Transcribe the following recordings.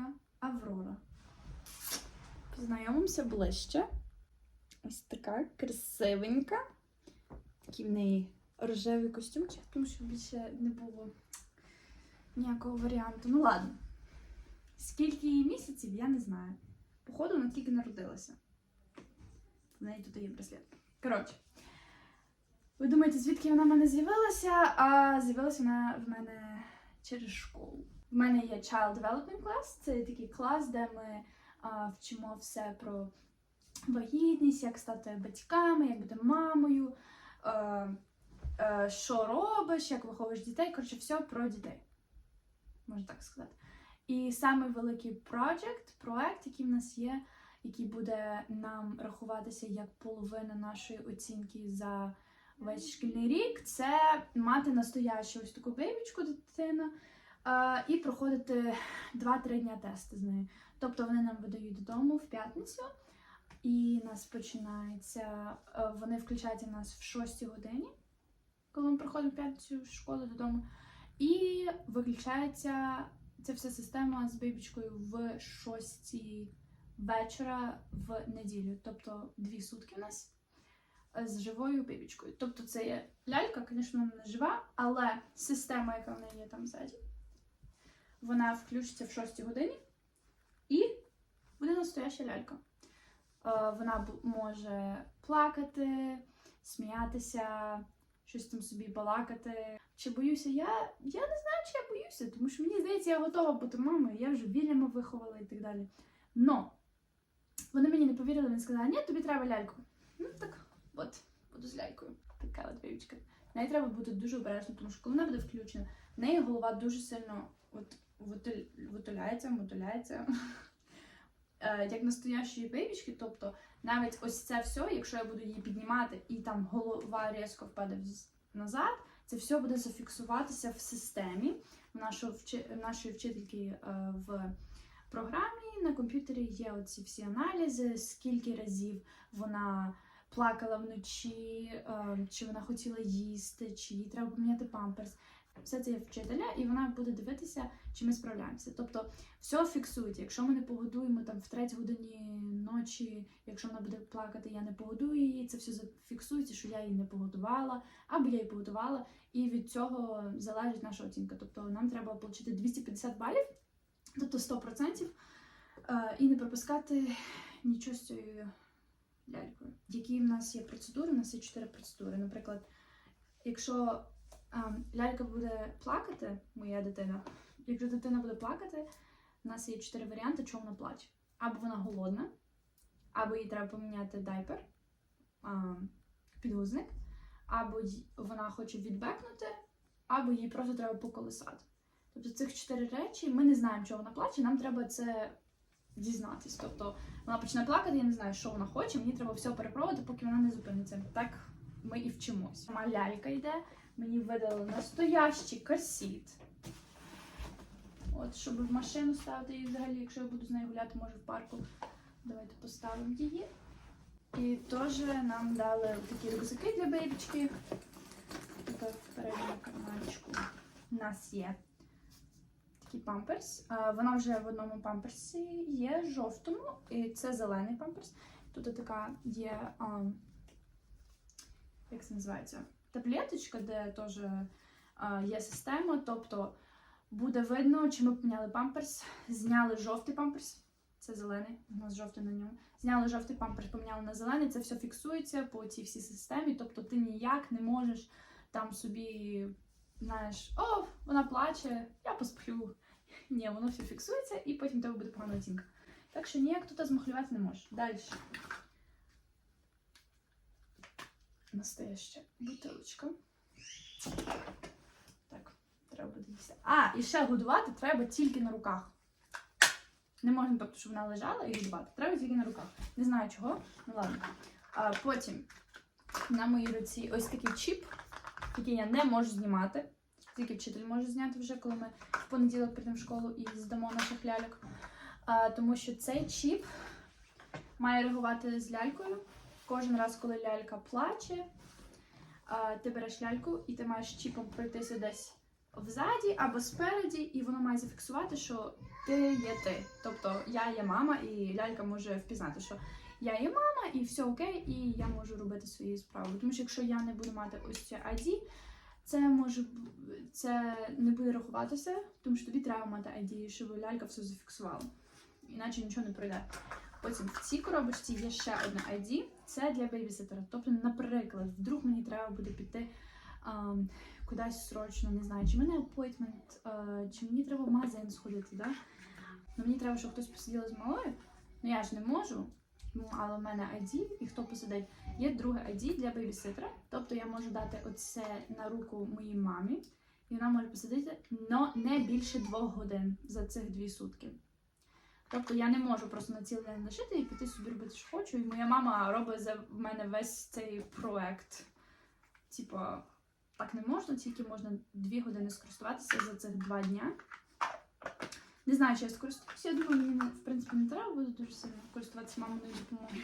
лялька Аврора. Познайомимося ближче. Ось така красивенька. Такий в неї рожевий костюмчик, тому що більше не було ніякого варіанту. Ну ладно. Скільки їй місяців, я не знаю. Походу, вона тільки народилася. В неї тут є браслет. Коротше. Ви думаєте, звідки вона в мене з'явилася? А з'явилася вона в мене через школу. В мене є Child Development Class. Це такий клас, де ми а, вчимо все про вагітність, як стати батьками, як бути мамою, е, е, що робиш, як виховуєш дітей. Коротше, все про дітей. Можна так сказати. І самий великий проект, проект, який в нас є, який буде нам рахуватися як половина нашої оцінки за весь шкільний рік, це мати настоящу ось таку бейбічку дитину і проходити 2-3 дня тести з нею. Тобто вони нам видають додому в п'ятницю, і нас починається. е, Вони включаються в нас в 6 годині, коли ми приходимо в п'ятницю в школу додому. І виключається ця вся система з бейбічкою в 6 вечора в неділю. Тобто дві сутки в нас е, з живою бейбічкою. Тобто це є лялька, звісно, вона не жива, але система, яка в неї є там ззаді, вона включиться в 6 годині і буде настояща лялька. Е, Вона може плакати, сміятися, щось там собі балакати. Чи боюся я? Я не знаю, чи я боюся, тому що мені здається, я готова бути мамою, я вже Вільяма виховала і так далі. Но вони мені не повірили, вони сказали, ні, тобі треба ляльку. Ну так, от, буду з лялькою. Така от бейбічка. Неї треба бути дуже обережно, тому що коли вона буде включена, в неї голова дуже сильно от, витуляється, мотуляється. Е, Як настоящої бейбічки, тобто навіть ось це все, якщо я буду її піднімати і там голова різко впаде назад, це все буде зафіксуватися в системі в нашої вчительки е, в програмі на комп'ютері є оці всі аналізи, скільки разів вона плакала вночі, е, чи вона хотіла їсти, чи їй треба поміняти памперс. Все це є вчителя, і вона буде дивитися, чи ми справляємося. Тобто все фіксується. Якщо ми не погодуємо там в третій годині ночі, якщо вона буде плакати, я не погодую її, це все зафіксується, що я її не погодувала, або я її погодувала, і від цього залежить наша оцінка. Тобто нам треба отримати 250 балів, тобто 100%, е, і не пропускати нічого з цією лялькою. Які в нас є процедури? У нас є чотири процедури. Наприклад, якщо ем, лялька буде плакати, моя дитина, якщо дитина буде плакати, у нас є чотири варіанти, чого вона плаче. Або вона голодна, або їй треба поміняти дайпер, ем, підгузник, або вона хоче відбекнути, або їй просто треба поколисати. Тобто цих чотири речі ми не знаємо, чого вона плаче, нам треба це дізнатись. Тобто вона почне плакати, я не знаю, що вона хоче, мені треба все перепробувати, поки вона не зупиниться. Так ми і вчимось. Сама лялька йде, мені видали настоящий корсет. От, щоб в машину ставити її взагалі, якщо я буду з нею гуляти, може в парку. Давайте поставимо її. І теж нам дали такі рюкзаки для бейбічки. Тут в карманчику у нас є такий памперс. Вона вже в одному памперсі є жовтому, і це зелений памперс. Тут така є, а, як це називається, таблеточка, де теж є система. Тобто буде видно, чи ми поміняли памперс, зняли жовтий памперс. Це зелений, у нас жовтий на ньому. Зняли жовтий памперс, поміняли на зелений, це все фіксується по цій всій системі. Тобто ти ніяк не можеш там собі, знаєш, о, вона плаче, я посплю. Ні, воно все фіксується і потім тебе буде погана оцінка. Так що ніяк тут змахлювати не можеш. Далі. Настояща бутилочка. Так, треба буде їсти. А, і ще годувати треба тільки на руках. Не можна, тобто, щоб вона лежала і годувати. Треба тільки на руках. Не знаю чого. Ну ладно. А потім на моїй руці ось такий чіп, який я не можу знімати. Тільки вчитель може зняти вже, коли ми в понеділок прийдемо в школу і здамо наших ляльок. А, тому що цей чіп має реагувати з лялькою. Кожен раз, коли лялька плаче, а, ти береш ляльку і ти маєш чіпом пройтися десь взаді або спереді, і воно має зафіксувати, що ти є ти. Тобто я є мама, і лялька може впізнати, що я є мама, і все окей, і я можу робити свої справи. Тому що якщо я не буду мати ось це ID, це може це не буде рахуватися, тому що тобі треба мати ID, щоб лялька все зафіксувала. Іначе нічого не пройде. Потім в цій коробочці є ще одне ID, це для бейбіситера. Тобто, наприклад, вдруг мені треба буде піти ам, кудись срочно, не знаю, чи мене апойтмент, чи мені треба в магазин сходити, да? Ну, мені треба, щоб хтось посидів з малою. Ну я ж не можу. Ну, але в мене ID, і хто посидить. Є друге ID для бейбіситера. Тобто я можу дати оце на руку моїй мамі, і вона може посидіти, але не більше двох годин за цих дві сутки. Тобто я не можу просто на цілий день лишити і піти собі робити, що хочу. І моя мама робить за мене весь цей проект. Типа, так не можна, тільки можна дві години скористуватися за цих два дня. Не знаю, чи я скористуюся. Я думаю, мені в принципі не треба буде дуже сильно користуватися маминою допомогою.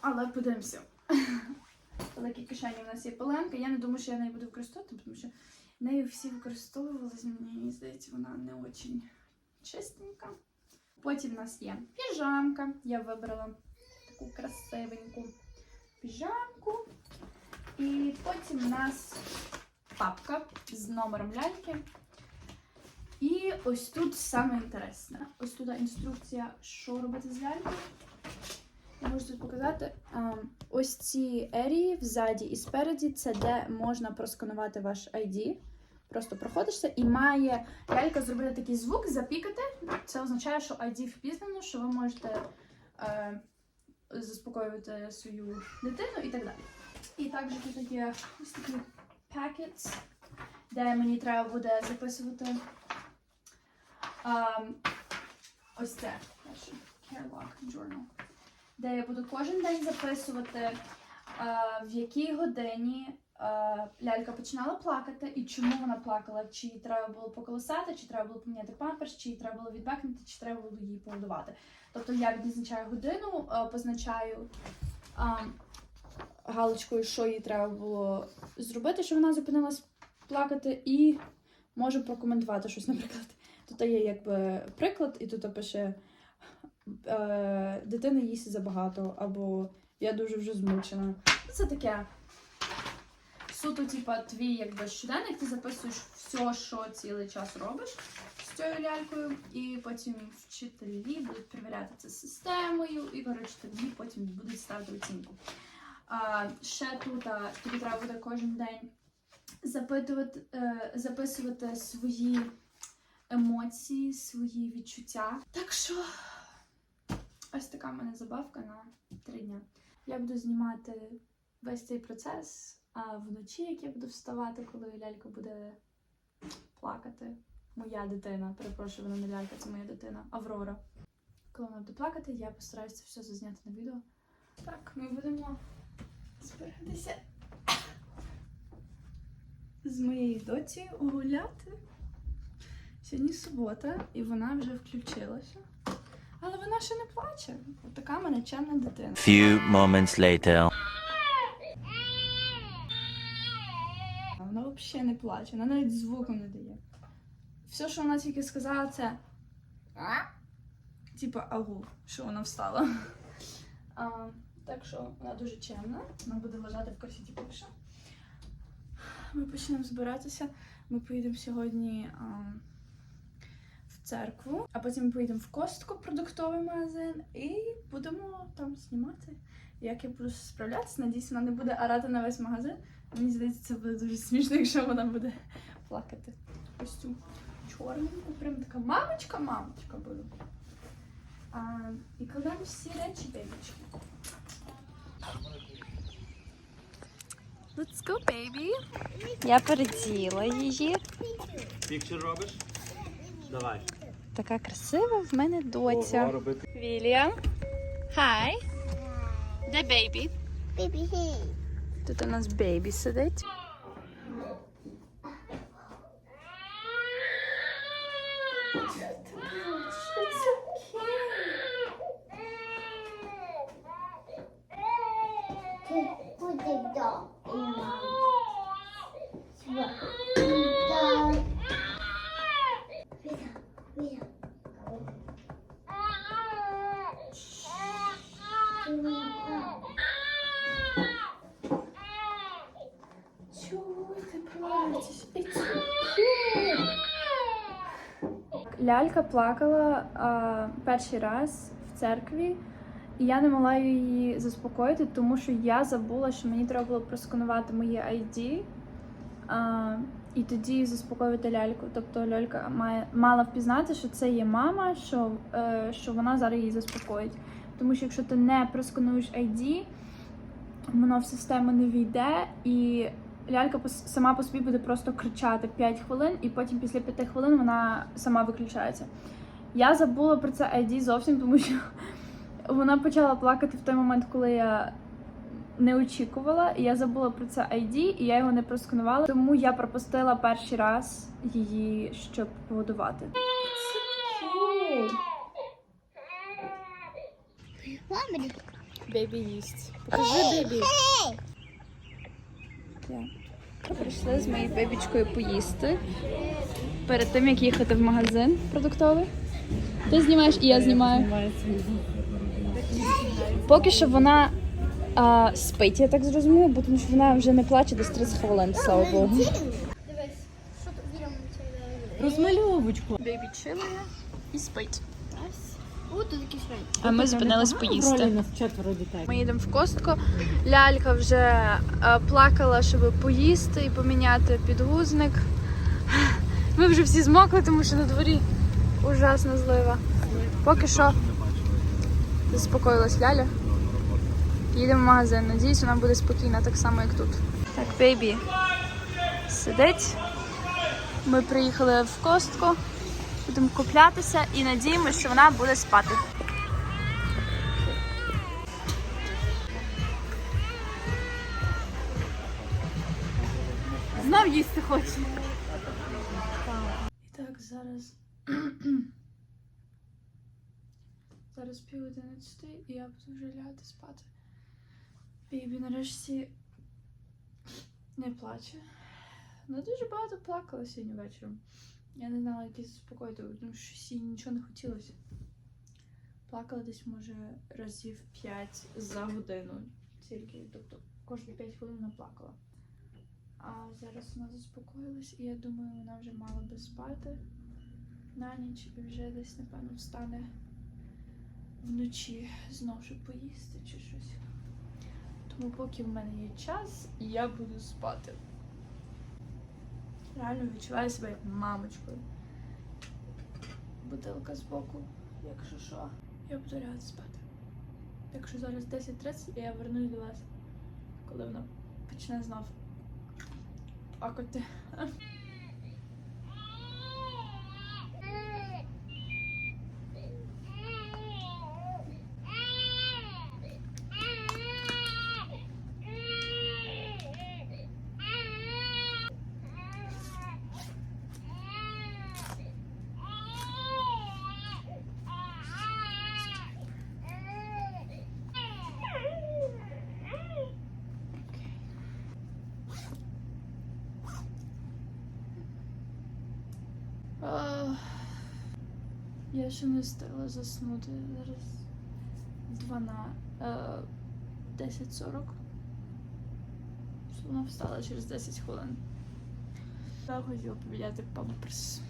Але подивимося. Великі кишені у нас є пеленка. Я не думаю, що я нею буду використовувати, тому що нею всі використовувалися. Мені здається, вона не дуже чистенька. Потім в нас є піжамка. Я вибрала таку красивеньку піжамку. І потім в нас папка з номером ляльки. І ось тут саме інтересне. Ось тут інструкція, що робити з лялькою. Я можу тут показати. Ем, Ось ці ерії взаді і спереді це де можна просканувати ваш ID. Просто проходишся і має лялька зробити такий звук, запікати. Це означає, що ID впізнано, що ви можете е, заспокоювати свою дитину і так далі. І також тут є ось такі packets, де мені треба буде записувати ем, ось це Carelock Journal, де я буду кожен день записувати, е, в якій годині е, лялька починала плакати і чому вона плакала. Чи їй треба було поколосати, чи треба було поміняти памперс, чи їй треба було відбекнути, чи треба було її погодувати. Тобто я відзначаю годину, е, позначаю ем, галочкою, що їй треба було зробити, щоб вона зупинилась плакати, і можу прокоментувати щось, наприклад. Тут є якби приклад, і тут пише е, дитина їсть забагато, або я дуже вже змучена. Це таке. Суто, типа, твій якби щоденник, ти записуєш все, що цілий час робиш з цією лялькою, і потім вчителі будуть перевіряти це системою, і коротше тобі потім будуть ставити оцінку. А, ще тут а, тобі треба буде кожен день запитувати, е, записувати свої емоції, свої відчуття. Так що ось така в мене забавка на три дня. Я буду знімати весь цей процес а вночі, як я буду вставати, коли лялька буде плакати. Моя дитина, перепрошую, вона не лялька, це моя дитина, Аврора. Коли вона буде плакати, я постараюся це все зазняти на відео. Так, ми будемо збиратися з моєю доцею гуляти. Сьогодні субота, і вона вже включилася. Але вона ще не плаче. Така мене чемна дитина. Few moments later. Вона взагалі не плаче, вона навіть звуку не дає. Все, що вона тільки сказала, це типа агу, що вона встала. А, так що вона дуже чемна, вона буде лежати в корсеті поки. Ми почнемо збиратися. Ми поїдемо сьогодні а, церкву, а потім поїдемо в костку, продуктовий магазин, і будемо там знімати. Як я буду справлятися, надіюсь, вона не буде орати на весь магазин. Мені здається, це буде дуже смішно, якщо вона буде плакати. Костюм чорненьку, прям така мамочка-мамочка буду. А, і кладемо всі речі, бейбічки. Let's go, baby. Я переділа її. Пікчер робиш? Давай. Така красива в мене доця. Вільям. Хай. Де бейбі? Baby. Тут у нас бейбі сидить. Лялька плакала а, перший раз в церкві, і я не могла її заспокоїти, тому що я забула, що мені треба було просканувати моє ID. А, і тоді заспокоювати ляльку. Тобто лялька має мала впізнати, що це є мама, що, е, що вона зараз її заспокоїть. Тому що якщо ти не проскануєш ID, воно в систему не війде, і лялька сама по собі буде просто кричати 5 хвилин, і потім після 5 хвилин вона сама виключається. Я забула про це ID зовсім, тому що вона почала плакати в той момент, коли я не очікувала, і я забула про це ID, і я його не просканувала. Тому я пропустила перший раз її, щоб погодувати. Бейбі їсть. Покажи бейбі. Прийшли з моєю бебічкою поїсти перед тим, як їхати в магазин продуктовий. Ти знімаєш і я знімаю. Поки що вона а, спить, я так зрозуміла, бо тому що вона вже не плаче десь 30 хвилин, слава Богу. Дивись, що тут віримо Розмальовочку. Бейбі чилує і спить. А ми зупинились поїсти. Ми їдемо в костку. Лялька вже е, плакала, щоб поїсти і поміняти підгузник. Ми вже всі змокли, тому що на дворі ужасна злива. Поки що заспокоїлась Ляля. Їдемо в магазин. Надіюсь, вона буде спокійна, так само, як тут. Так, бейбі сидить. Ми приїхали в костку, будемо куплятися і надіємося, що вона буде спати. Знов їсти хоче. І так, зараз. зараз пів одинадцяти, і я буду вже лягати спати. Бібі нарешті не плаче. Вона дуже багато плакала сьогодні вечором. Я не знала, як її заспокоїти, тому що їй нічого не хотілося. Плакала десь, може, разів 5 за годину. Тільки, тобто кожні 5 хвилин вона плакала. А зараз вона заспокоїлась, і я думаю, вона вже мала би спати на ніч і вже десь, напевно, встане вночі знову щоб поїсти чи щось. Тому поки в мене є час, я буду спати. Реально відчуваю себе як мамочкою. Бутилка збоку, якщо що, я буду лягати спати. Якщо зараз 10.30, я вернусь до вас, коли вона почне знов плакати. Я ще не встигла заснути. Зараз 12, е, 10.40. Вона встала через 10 хвилин. Я хотіла поміняти памперс.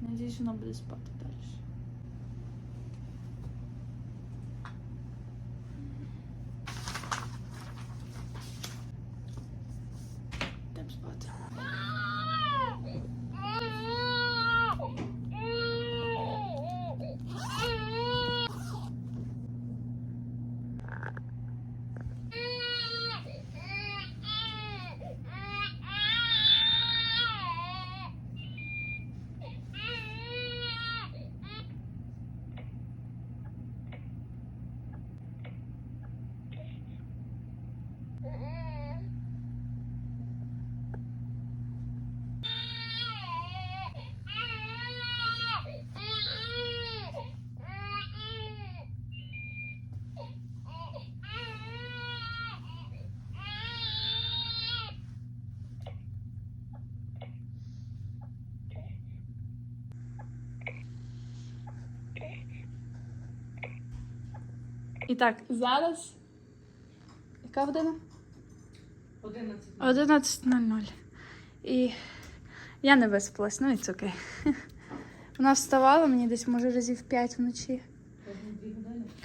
Надіюсь, вона буде спати І так, зараз. Яка година? 11. 11.00. І я не виспалась, ну і це окей. Вона вставала мені десь, може, разів 5 вночі.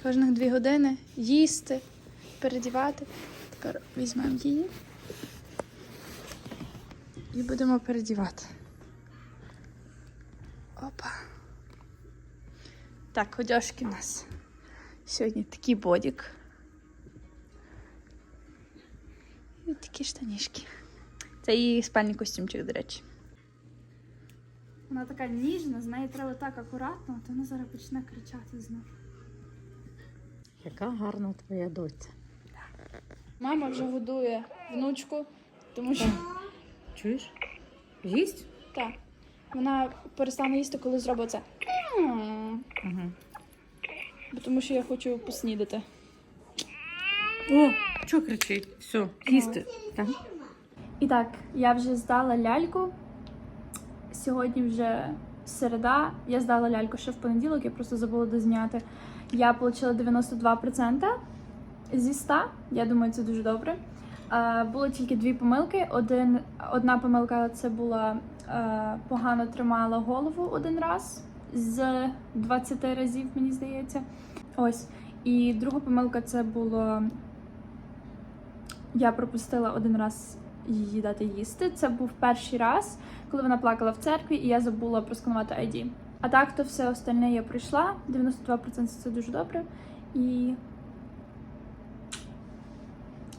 Кожних дві години їсти, передівати. Тепер візьмемо її і будемо передівати. Опа. Так, одяжки у нас. Сьогодні такий бодік. І такі штанішки. Це її спальний костюмчик, до речі. Вона така ніжна, з нею треба так акуратно, а то вона зараз почне кричати знову. Яка гарна твоя доця. Мама вже годує внучку, тому що Чуєш? Їсть? так, вона перестане їсти, коли зробить це. Угу. Бо Тому що я хочу поснідати. О, чого кричить? Все, їсти. Так. І так, я вже здала ляльку. Сьогодні вже середа. Я здала ляльку ще в понеділок, я просто забула дозняти. Я отримала 92% зі 100. Я думаю, це дуже добре. Е, було тільки дві помилки. Один, одна помилка це була е, погано тримала голову один раз з 20 разів, мені здається. Ось. І друга помилка це було. Я пропустила один раз її дати їсти. Це був перший раз, коли вона плакала в церкві, і я забула просканувати ID. А так, то все остальне я пройшла. 92% це дуже добре. І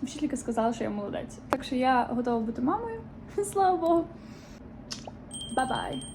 вчителька сказала, що я молодець. Так що я готова бути мамою. Слава Богу. Бай-бай.